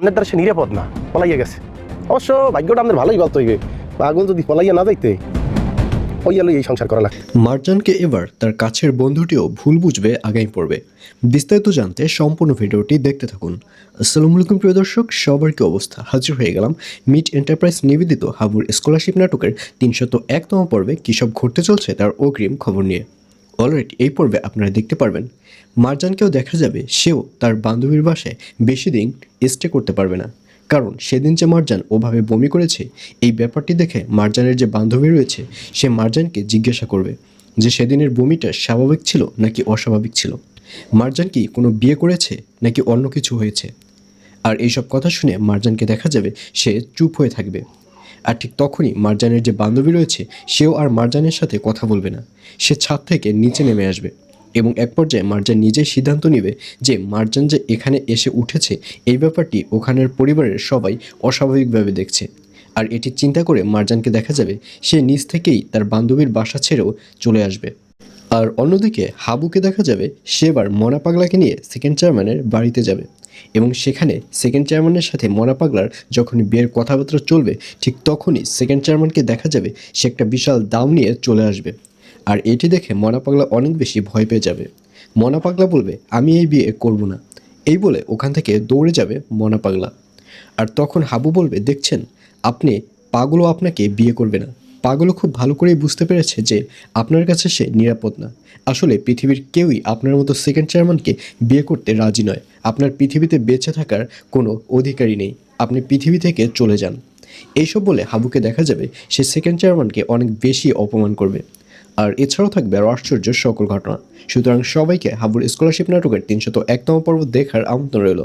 আপনার দ্বারা সে নিরাপদ না, পলাইয়া গেছে। অবশ্য ভাগ্যটা আমাদের ভালোই গল্প হইবে পাগল যদি পলাইয়া না যাইতে ওইয়া লই এই সংসার করা লাগবে মার্জানকে এবার তার কাছের বন্ধুটিও ভুল বুঝবে আগামী পড়বে। বিস্তারিত জানতে সম্পূর্ণ ভিডিওটি দেখতে থাকুন। আসসালামু আলাইকুম, প্রিয় দর্শক। সবার কি অবস্থা? হাজির হয়ে গেলাম মিট এন্টারপ্রাইজ নিবেদিত হাবুর স্কলারশিপ নাটকের তিনশত একতম পর্বে। কী সব ঘটতে চলছে তার অগ্রিম খবর নিয়ে। অলরেডি এই পর্বে আপনারা দেখতে পারবেন, মার্জানকেও দেখা যাবে সেও তার বান্ধবীর বাসায় বেশি দিন স্টে করতে পারবে না। কারণ সেদিন যে মার্জান ওভাবে বমি করেছে, এই ব্যাপারটি দেখে মার্জানের যে বান্ধবী রয়েছে, সে মার্জানকে জিজ্ঞাসা করবে যে সেদিনের বমিটা স্বাভাবিক ছিল নাকি অস্বাভাবিক ছিল? মারজান কি কোনো বিয়ে করেছে নাকি অন্য কিছু হয়েছে? আর এইসব কথা শুনে মার্জানকে দেখা যাবে সে চুপ হয়ে থাকবে। আর ঠিক তখনই মারজানের যে বান্ধবী রয়েছে, সেও আর মারজানের সাথে কথা বলবে না। সে ছাদ থেকে নিচে নেমে আসবে এবং এক পর্যায়ে মার্জান নিজেই সিদ্ধান্ত নেবে যে মার্জান যে এখানে এসে উঠেছে, এই ব্যাপারটি ওখানের পরিবারের সবাই অস্বাভাবিকভাবে দেখছে। আর এটি চিন্তা করে মার্জানকে দেখা যাবে, সে নিজ থেকেই তার বান্ধবীর বাসা ছেড়েও চলে আসবে। আর অন্যদিকে হাবুকে দেখা যাবে, সে এবার মনা পাগলাকে নিয়ে সেকেন্ড চেয়ারম্যানের বাড়িতে যাবে। এবং সেখানে সেকেন্ড চেয়ারম্যানের সাথে মনা পাগলার যখন বিয়ের কথাবার্তা চলবে, ঠিক তখনই সেকেন্ড চেয়ারম্যানকে দেখা যাবে, সে একটা বিশাল দাম নিয়ে চলে আসবে। আর এটি দেখে মনা পাগলা অনেক বেশি ভয় পেয়ে যাবে। মনা পাগলা বলবে, আমি এই বিয়ে করব না। এই বলে ওখান থেকে দৌড়ে যাবে মনা পাগলা। আর তখন হাবু বলবে, দেখছেন, আপনি পাগলও আপনাকে বিয়ে করবে না। পাগলও খুব ভালো করেই বুঝতে পেরেছে যে আপনার কাছে সে নিরাপদ না। আসলে পৃথিবীর কেউই আপনার মতো সেকেন্ড চেয়ারম্যানকে বিয়ে করতে রাজি নয়। আপনার পৃথিবীতে বেঁচে থাকার কোনো অধিকারই নেই। আপনি পৃথিবী থেকে চলে যান। এইসব বলে হাবুকে দেখা যাবে সে সেকেন্ড চেয়ারম্যানকে অনেক বেশি অপমান করবে। আর এছাড়াও থাকবে আরও আশ্চর্য সকল ঘটনা। সুতরাং সবাইকে হাবুর স্কলারশিপ নাটকের তিনশত একতম পর্ব দেখার আমন্ত্রণ রইল।